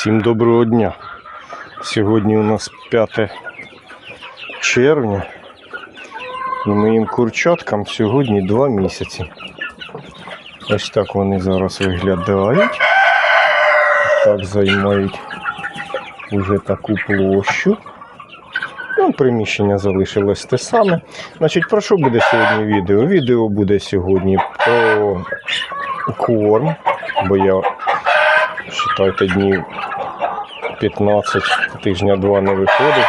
Всім доброго дня. Сьогодні у нас 5 червня. І моїм курчаткам сьогодні 2 місяці. Ось так вони зараз виглядають. Так займають вже таку площу. Ну, приміщення залишилось те саме. Значить, про що буде сьогодні відео? Відео буде сьогодні про корм, бо я Считайте, днів 15 тижня два не виходив,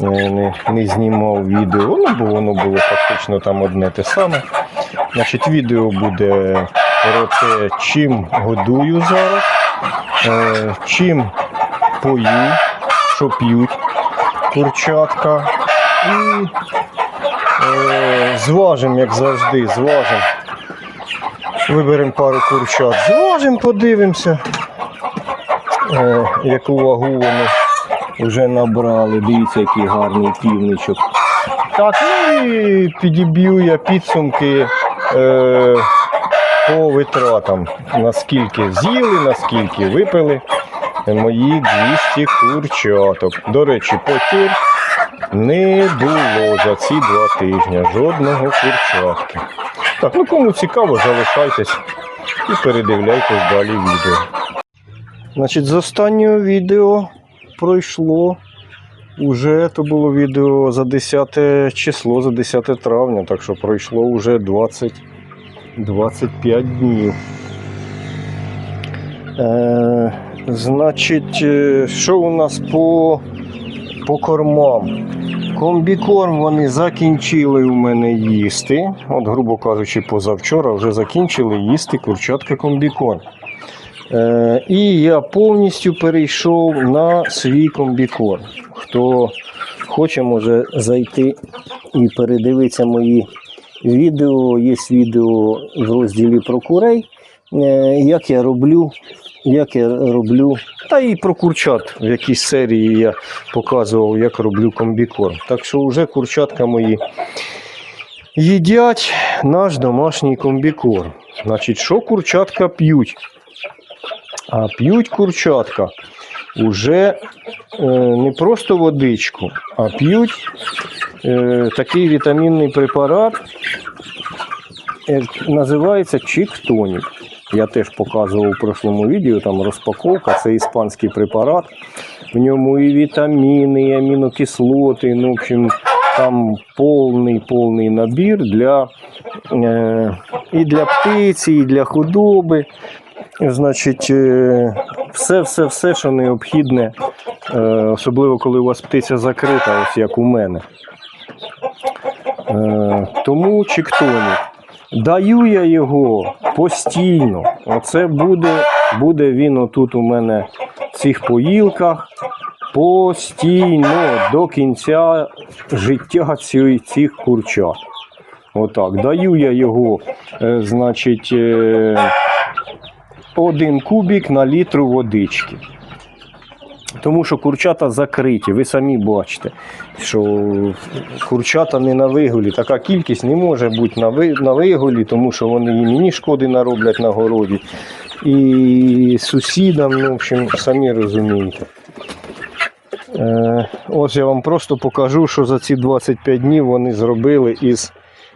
е, не, не знімав відео, ну, бо воно було фактично там одне те саме. Значить, відео буде про те, чим годую зараз, е, чим пою, що п'ють курчатка. І е, зважимо, як завжди, зважимо. Виберемо пару курчат, зважимо, подивимося, яку вагу вони вже набрали. Дивіться, який гарний півничок. Так, ну і підіб'ю я підсумки е, по витратам. Наскільки з'їли, наскільки випили мої 200 курчаток. До речі, потір не було за ці два тижні жодного курчатки. Так, ну кому цікаво, залишайтесь і передивляйтесь далі відео. Значить, з останнього відео пройшло уже то було відео за 10 число, за 10 травня, так що пройшло вже 20, 25 днів. Е, значить, е, що у нас по, по кормам? Комбікорм вони закінчили у мене їсти. От, грубо кажучи, позавчора вже закінчили їсти курчатка комбікорм. Е, і я повністю перейшов на свій комбікорм. Хто хоче, може зайти і передивитися мої відео. Є відео в розділі про курей, е, як я роблю. Як я роблю, та і про курчат в якійсь серії я показував, як роблю комбікорм. Так що вже курчатка мої їдять наш домашній комбікорм. Значить, що курчатка п'ють? А п'ють курчатка уже е, не просто водичку, а п'ють е, такий вітамінний препарат, е, називається Чіктонік. Я теж показував у прошлому відео, там розпаковка, це іспанський препарат. В ньому і вітаміни, і амінокислоти, ну, в общем, там повний повний набір для, е, і для птиці, і для худоби. Значить, е, все, все, все, що необхідне, е, особливо коли у вас птиця закрита, ось як у мене. Е, тому чіктонік. Даю я його постійно. Оце буде, буде він отут у мене в цих поїлках постійно до кінця життя цих курчат. Отак. Даю я його, е, значить, один кубік на літру водички. Тому що курчата закриті, ви самі бачите, що курчата не на вигулі. Така кількість не може бути на на вигулі, тому що вони і мені шкоди нароблять на городі, і сусідам, ну, в общем, самі розумієте. Е, ось я вам просто покажу, що за ці 25 днів вони зробили із,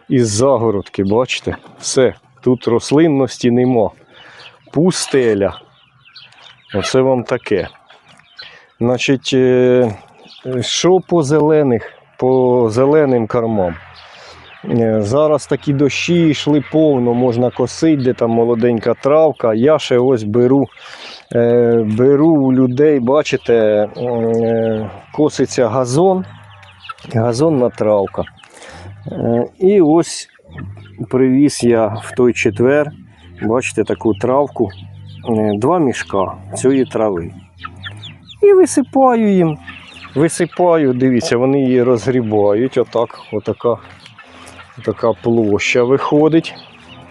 із загородки. Бачите? Все, тут рослинності нема. Пустеля. Оце вам таке. Значить, е, що по зелених, по зеленим кормам? Е, Зараз такі дощі йшли повно, можна косити, де там молоденька травка. Я ще ось беру, е, беру у людей, бачите, коситься газон, газонна травка. І ось привіз я в той четвер, бачите, таку травку, е, два мішка цієї трави. І висипаю їм. Висипаю, дивіться, вони її розгрібають. Отак, отака, така площа виходить.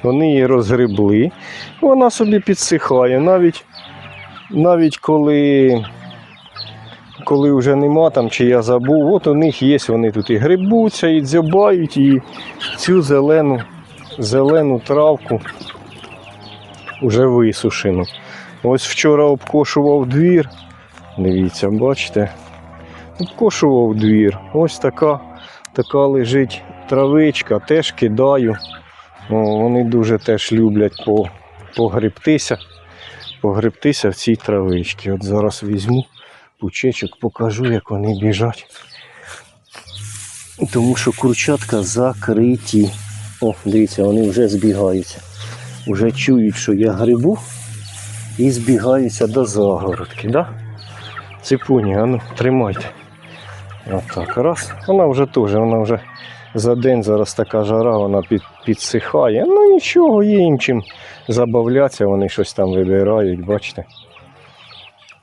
Вони її розгребли. Вона собі підсихає. Навіть, навіть коли, коли вже нема там, чи я забув, от у них є, вони тут і грибуться, і дзьобають, і цю зелену, зелену травку вже висушену. Ось вчора обкошував двір. Дивіться, бачите? Обкошував двір. Ось така, така лежить травичка, теж кидаю. О, вони дуже теж люблять по, погребтися, погребтися в цій травичці. От зараз візьму пучечок, покажу, як вони біжать. Тому що курчатка закриті. О, дивіться, вони вже збігаються. Вже чують, що я грибу і збігаються до загородки. Да? Ципуні, а ну, тримайте. Отак, раз. Вона вже теж, вона вже за день зараз така жара, вона під, підсихає. Ну нічого, є їм чим забавлятися, вони щось там вибирають, бачите.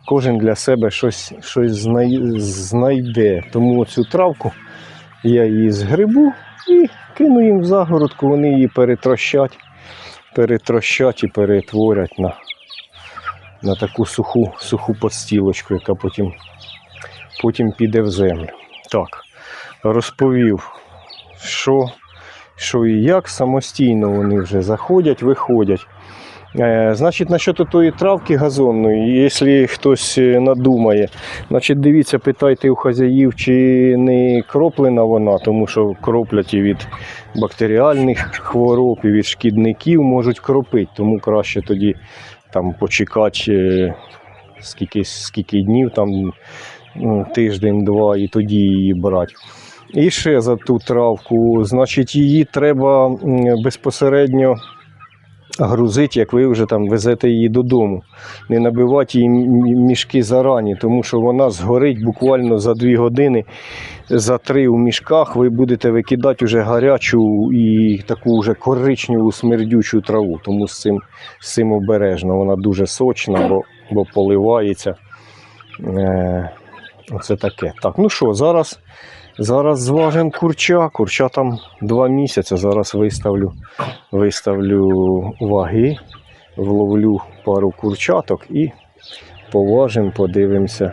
Кожен для себе щось, щось знайде. Тому цю травку я її згребу і кину їм в загородку, вони її перетрощать, перетрощать і перетворять на, на таку суху, суху подстілочку, яка потім, потім піде в землю. Так, розповів, що, що і як самостійно вони вже заходять, виходять. Е, Значить, насчет тої травки газонної, якщо хтось е, надумає, значить дивіться, питайте у хазяїв, чи не кроплена вона, тому що кроплять і від бактеріальних хвороб, і від шкідників можуть кропити, тому краще тоді там почекати е, скільки, скільки днів, там ну, тиждень-два, і тоді її брати. І ще за ту травку, значить, її треба безпосередньо грузити, як ви вже там везете її додому. Не набивати її мішки зарані, тому що вона згорить буквально за 2 години, за 3 у мішках ви будете викидати вже гарячу і таку вже коричневу смердючу траву. Тому з цим, з цим обережно. Вона дуже сочна, бо, бо поливається. Е, оце таке. Так, ну що, зараз. Зараз зважимо курча. Курча там два місяці. Зараз виставлю, виставлю ваги, вловлю пару курчаток і поважимо, подивимося,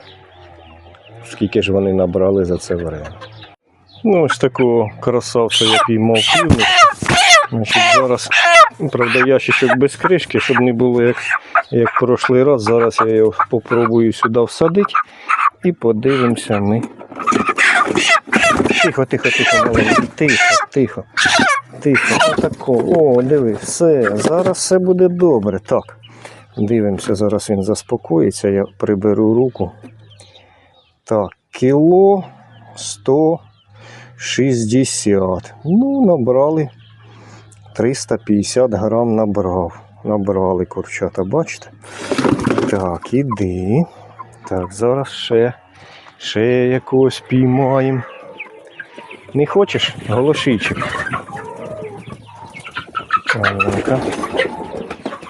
скільки ж вони набрали за це время. Ну, ось такого красавця я піймав півник. Значить, зараз, правда, ящичок без кришки, щоб не було як, як прошлий раз. Зараз я його попробую сюди всадити і подивимося ми. Тихо, тихо, тихо, маленький, тихо, тихо, тихо. Отако. О, диви, все, зараз все буде добре. Так. Дивимося, зараз він заспокоїться, я приберу руку. Так, кіло 160. Ну, набрали 350 грам набрав. Набрали курчата, бачите? Так, іди. Так, зараз ще, ще якогось піймаємо. Не хочеш? Голошичок. Так.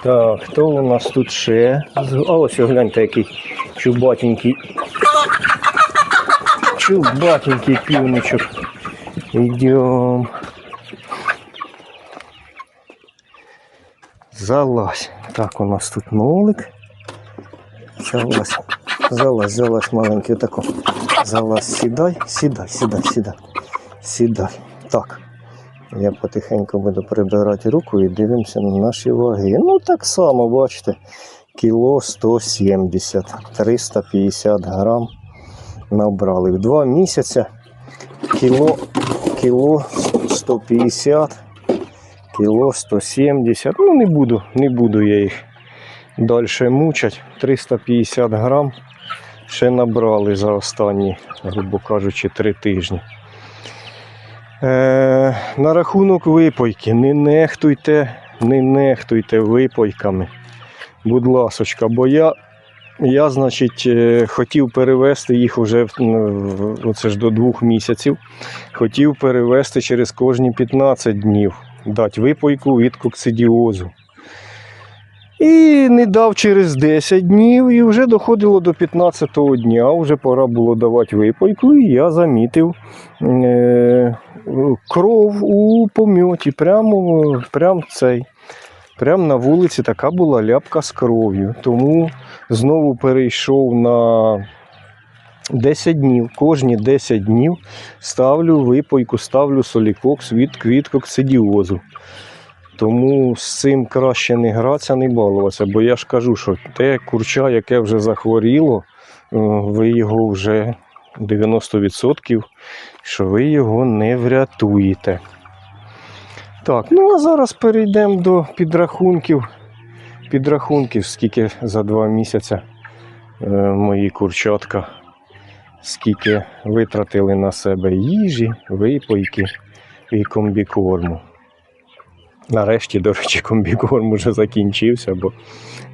Так, хто у нас тут ще? А ось гляньте, який чубатенький. Чубатенький півничок. Йдем. Залазь. Так, у нас тут нолик. Залазь. Залазь, залазь, маленький тако. Залазь, сідай, сідай, сідай, сідай. Сідай. Так. Я потихеньку буду прибирати руку і дивимося на наші ваги. Ну, так само, бачите, кіло 170, 350 грам набрали. В два місяці кіло, кіло 150, кіло 170. Ну, не буду, не буду я їх далі мучать. 350 грам ще набрали за останні, грубо кажучи, три тижні. Е, на рахунок випойки, не нехтуйте, не нехтуйте випойками. Будь ласочка, бо я, я значить, е, хотів перевести їх вже оце ж до двох місяців. Хотів перевести через кожні 15 днів, дати випойку від коксидіозу. І не дав через 10 днів, і вже доходило до 15-го дня, вже пора було давати випойку, і я замітив е, кров у помьоті, прямо, прямо цей. Прямо на вулиці така була ляпка з кров'ю. Тому знову перейшов на 10 днів. Кожні 10 днів ставлю випойку, ставлю солікокс від квіткоксидіозу. Тому з цим краще не гратися, не балуватися. Бо я ж кажу, що те курча, яке вже захворіло, е, ви його вже 90%, що ви його не врятуєте. Так, ну а зараз перейдемо до підрахунків. Підрахунків, скільки за два місяці е, мої курчатка, скільки витратили на себе їжі, випойки і комбікорму. Нарешті, до речі, комбікорм уже закінчився, бо,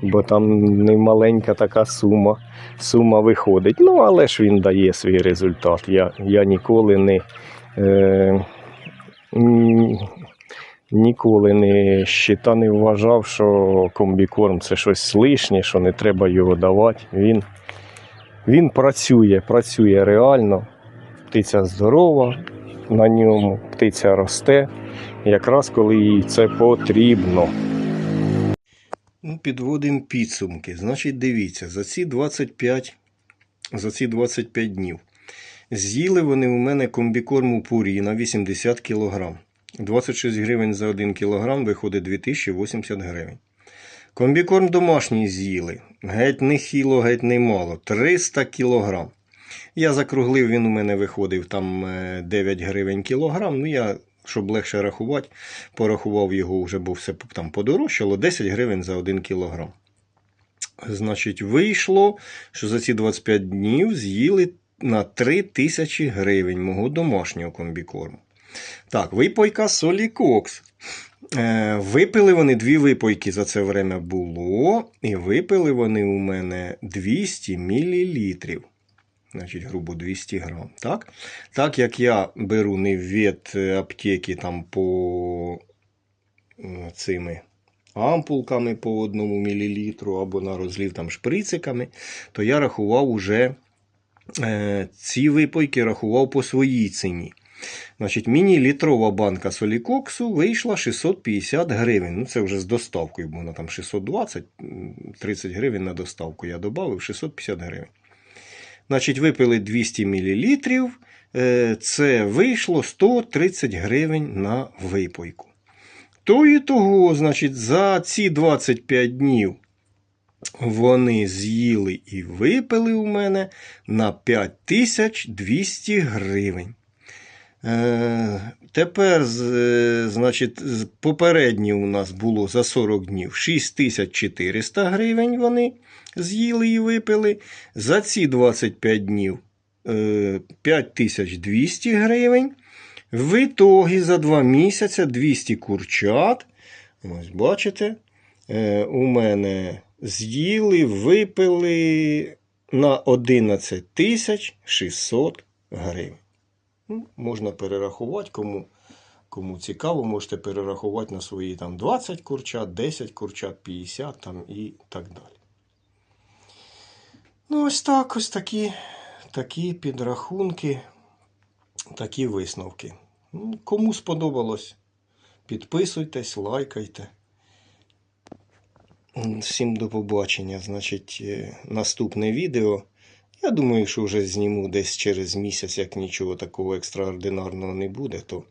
бо там немаленька така сума, сума виходить. Ну, але ж він дає свій результат. Я, я ніколи не. Е, Ніколи не щита не вважав, що комбікорм це щось лишнє, що не треба його давати. Він, він працює, працює реально. Птиця здорова на ньому, птиця росте, якраз коли їй це потрібно. Ну, підводимо підсумки. Значить, дивіться, за ці 25, за ці 25 днів з'їли вони у мене комбікорму пурі на 80 кг. 26 гривень за 1 кг виходить 2080 гривень. Комбікорм домашній з'їли. Геть не хіло, геть не мало. 300 кг. Я закруглив, він у мене виходив там е, 9 гривень кілограм. Ну, я, щоб легше рахувати, порахував його вже, бо все там подорожчало. 10 гривень за 1 кілограм. Значить, вийшло, що за ці 25 днів з'їли на 3 тисячі гривень мого домашнього комбікорму. Так, випойка Солікокс. Е, випили вони дві випойки за це время було. І випили вони у мене 200 мл. Значить, грубо 200 грам. Так? так як я беру не від аптеки там по е, цими ампулками по 1 мл або на розлів там шприциками, то я рахував уже е, ці випойки рахував по своїй ціні. Значить, міні-літрова банка солікоксу вийшла 650 гривень. Ну, це вже з доставкою, бо вона там 620-30 гривень на доставку я додав, 650 гривень. Значить, випили 200 мл. Це вийшло 130 гривень на випойку. То і того, значить, за ці 25 днів вони з'їли і випили у мене на 5200 гривень. Е, Тепер, е, значить, попереднє у нас було за 40 днів 6400 гривень вони з'їли і випили. За ці 25 днів е, 5200 гривень. В ітогі за 2 місяці 200 курчат. Ось бачите, е, у мене з'їли, випили на 11 тисяч 600 гривень. Ну, можна перерахувати, кому, кому цікаво, можете перерахувати на свої там 20 курчат, 10 курчат, 50 там і так далі. Ну, ось так, ось такі, такі підрахунки, такі висновки. Ну, Кому сподобалось, підписуйтесь, лайкайте. Всім до побачення. Значить, е, наступне відео. Я думаю, що вже зніму десь через місяць, як нічого такого екстраординарного не буде, то,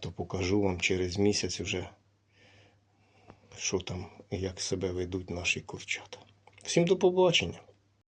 то покажу вам через місяць вже, що там, як себе ведуть наші курчата. Всім до побачення.